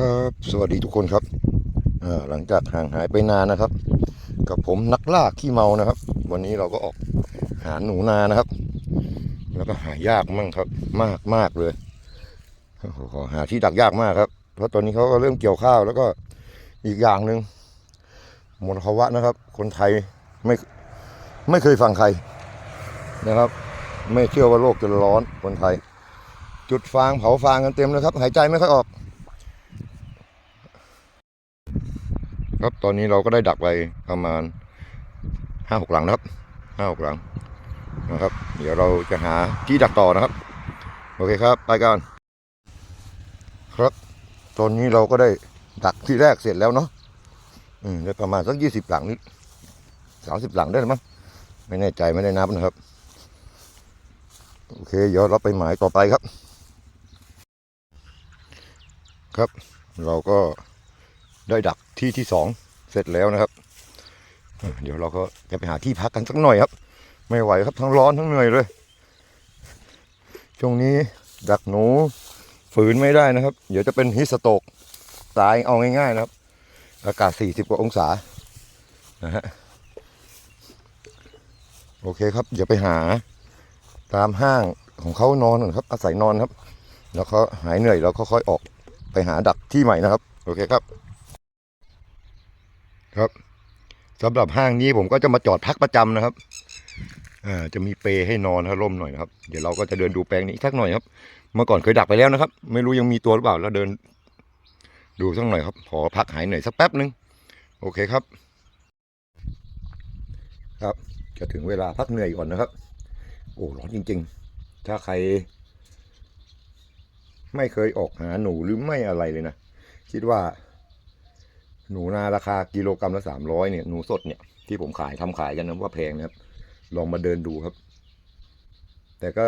ครับสวัสดีทุกคนครับหลังจากห่างหายไปนานนะครับ กับผมนักล่าขี้เมานะครับ วันนี้เราก็ออกหาหนูนานะครับ แล้วก็หายากมั่งครับ มากมากเลยโอ้โหหาที่ดักยากมากครับ เพราะตอนนี้เขาก็เริ่มเกี่ยวข้าวแล้วก็อีกอย่างหนึ่งมลภาวะนะครับ คนไทยไม่ไม่เคยฟังใครนะครับ ไม่เชื่อว่าโลกจะร้อนคนไทย จุดฟางเผาฟางกันเต็มเลยครับ หายใจไม่ค่อยออก ครับ ตอนนี้เราก็ได้ดักไปประมาณห้าหกหลังนะครับห้าหกหลังนะครับ เดี๋ยวเราจะหาที่ดักต่อนะครับ โอเคครับ ไปกันครับ ตอนนี้เราก็ได้ดักที่แรกเสร็จแล้วเนาะอืมได้ประมาณสักยี่สิบหลังนิดสามสิบหลังได้หรือมั้งไม่แน่ใจไม่ได้นับนะครับ โอเค เดี๋ยวเราไปหมายต่อไปครับ ครับ เราก็ ได้ดักที่ที่สองเสร็จแล้วนะครับ เดี๋ยวเราก็จะไปหาที่พักกันสักหน่อยครับ ไม่ไหวครับทั้งร้อนทั้งเหนื่อยเลยช่วงนี้ดักหนูฝืนไม่ได้นะครับ เดี๋ยวจะเป็นฮิสโตกตายเอาง่ายๆนะครับ อากาศ 40 กว่าองศานะฮะโอเคครับเดี๋ยวไปหาตามห้างของเขานอนก่อนครับ อาศัยนอนครับ แล้วเขาหายเหนื่อยแล้วก็ค่อยออกไปหาดักที่ใหม่นะครับ โอเคครับ ครับสำหรับห้างนี้ผมก็จะมาจอดพักประจำนะครับอ่าจะมีเปรให้นอนให้ร่มหน่อยนะครับ เดี๋ยวเราก็จะเดินดูแปลงนี้สักหน่อยครับ เมื่อก่อนเคยดักไปแล้วนะครับ ไม่รู้ยังมีตัวหรือเปล่าแล้วเดิน ดูสักหน่อยครับขอพักหายเหนื่อยสักแป๊บหนึ่งโอเคครับ ครับจะถึงเวลาพักเหนื่อยก่อนนะครับ โอ้ร้อนจริง ๆ ถ้าใคร ไม่เคยออกหาหนูหรือไม่อะไรเลยนะคิดว่า หนูนาราคากิโลกรรัมละสามร้อยเนี่ยหนูสดเนี่ยที่ผมขายทำขายกันนะว่าแพงนะครับ ลองมาเดินดูครับ แต่ก็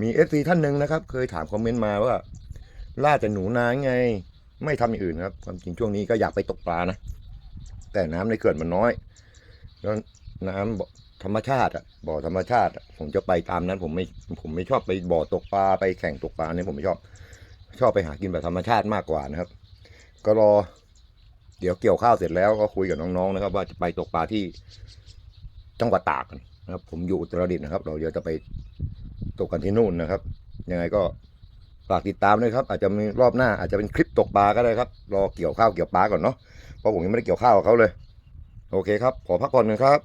มีเอฟซีท่านหนึ่งนะครับ เคยถามคอมเมนต์มาว่า ล่าแต่หนูนาไง ไม่ทำอย่างอื่นครับ ความจริงช่วงนี้ก็อยากไปตกปลานะ แต่น้ำในเขื่อนมันน้อยแล้วน้ำบ่อธรรมชาติอะบ่อธรรมชาติผมจะไปตามนั้นผมไม่ผมไม่ชอบไปบ่อตกปลาไปแข่งตกปลาเนี่ยผมไม่ชอบ ชอบไปหากินแบบธรรมชาติมากกว่านะครับ ก็รอ เดี๋ยวเกี่ยวข้าวเสร็จแล้วก็คุยกับน้องๆนะครับ ว่าจะไปตกปลาที่จังหวัดตากนะครับ ผมอยู่อุตรดิตถ์นะครับ เราเดี๋ยวจะไปตกกันที่นู่นนะครับ ยังไงก็ฝากติดตามด้วยครับ อาจจะมีรอบหน้าอาจจะเป็นคลิปตกปลาก็ได้ครับ รอเกี่ยวข้าวเกี่ยวปลาก่อนเนาะเพราะผมยังไม่ได้เกี่ยวข้าวกับเขาเลย โอเคครับ ขอพักผ่อนหนึ่งครับ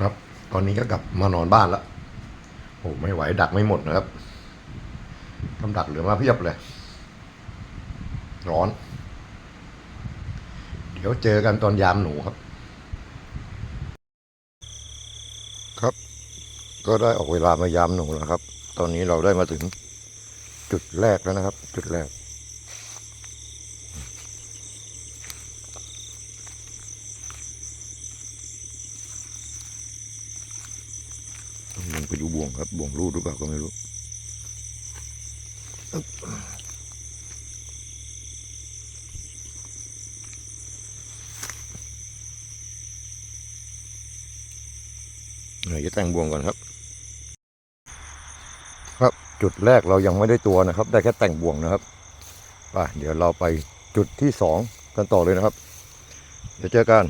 ครับ ตอนนี้ก็กลับมานอนบ้านแล้วโอ้ไม่ไหวดักไม่หมดนะครับทำดักเหลือมาเพียบเลย ร้อน เดี๋ยวเจอกันตอนยามหนูครับ ครับ ก็ได้ออกเวลามายามหนูแล้วครับ ตอนนี้เราได้มาถึงจุดแรกแล้วนะครับ จุดแรก ต้องลงไปดูบ่วงครับบ่วงรูดหรือเปล่าก็ไม่รู้เดี๋ยวจะแต่งบ่วงก่อนครับ ครับจุดแรกเรายังไม่ได้ตัวนะครับ ได้แค่แต่งบ่วงนะครับไปเดี๋ยวเราไปจุดที่สองกันต่อเลยนะครับ เดี๋ยวเจอกัน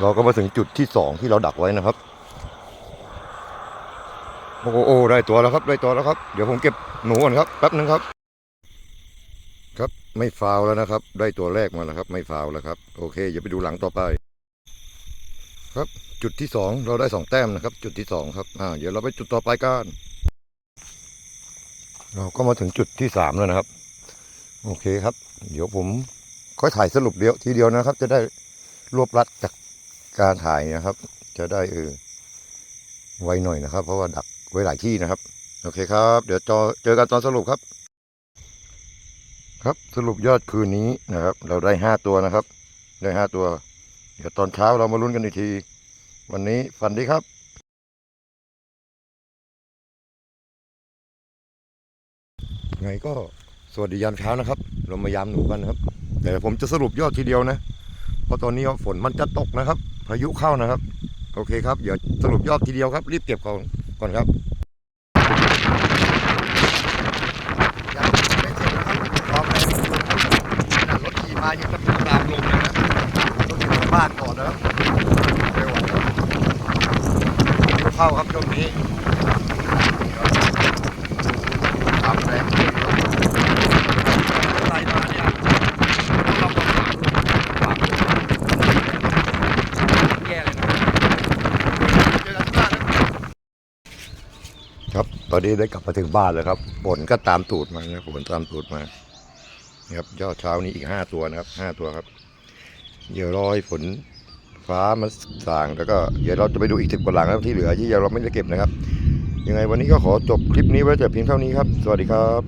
เราก็มาถึงจุดที่สองที่เราดักไว้นะครับ โอ้โหโอ้ได้ตัวแล้วครับ ได้ตัวแล้วครับ เดี๋ยวผมเก็บหนูก่อนครับ แป๊บนึงครับ ครับ ไม่ฟาวแล้วนะครับ ได้ตัวแรกมาแล้วครับ ไม่ฟาวแล้วครับ โอเคอย่าไปดูหลังต่อไป ครับ จุดที่สองเราได้สองแต้มนะครับ จุดที่สองครับ อ่า เดี๋ยวเราไปจุดต่อไปกัน เราก็มาถึงจุดที่สามแล้วนะครับ โอเคครับ เดี๋ยวผมค่อยถ่ายสรุปเดียวทีเดียวนะครับ จะได้รวบรัดจาก การถ่ายนะครับ จะได้เออไวหน่อยนะครับ เพราะว่าดักไว้หลายที่นะครับ โอเคครับ เดี๋ยวจอเจอกันตอนสรุปครับ ครับสรุปยอดคืนนี้นะครับ เราได้ห้าตัวนะครับ ได้ห้าตัว เดี๋ยวตอนเช้าเรามาลุ้นกันอีกที วันนี้ฝันดีครับไงก็สวัสดียามเช้านะครับ เรามายามหนูกันนะครับ แต่ผมจะสรุปยอดทีเดียวนะ เพราะตอนนี้ฝนมันจะตกนะครับ พายุเข้านะครับ โอเคครับ เดี๋ยวสรุปยอดทีเดียวครับ รีบเก็บของก่อนครับยังไม่เสร็จนครับพร้อมแล้วขนาดรถขี่มายังต้องตามลงเลยนะต้องอยู่บ้านก่อนนะครับเร็วครับพายุเข้าครับช่วงนี้ตามแรงอะไรมาเนี่ยต้องระวังฝากแย่เลยนะเจอกันที่บ้านนะ ครับ ตอนนี้ได้กลับมาถึงบ้านแล้วครับฝนก็ตามตูดมานะฝนตามตูดมาครับยอดเช้านี้อีกห้าตัวนะครับห้าตัวครับ เดี๋ยวรอให้ฝนฟ้ามันสางแล้วก็เดี๋ยวเราจะไปดูอีกสิบกว่าหลังครับที่เหลือที่ยังเราไม่ได้เก็บนะครับ ยังไงวันนี้ก็ขอจบคลิปนี้ไว้แต่เพียงเท่านี้ครับ สวัสดีครับ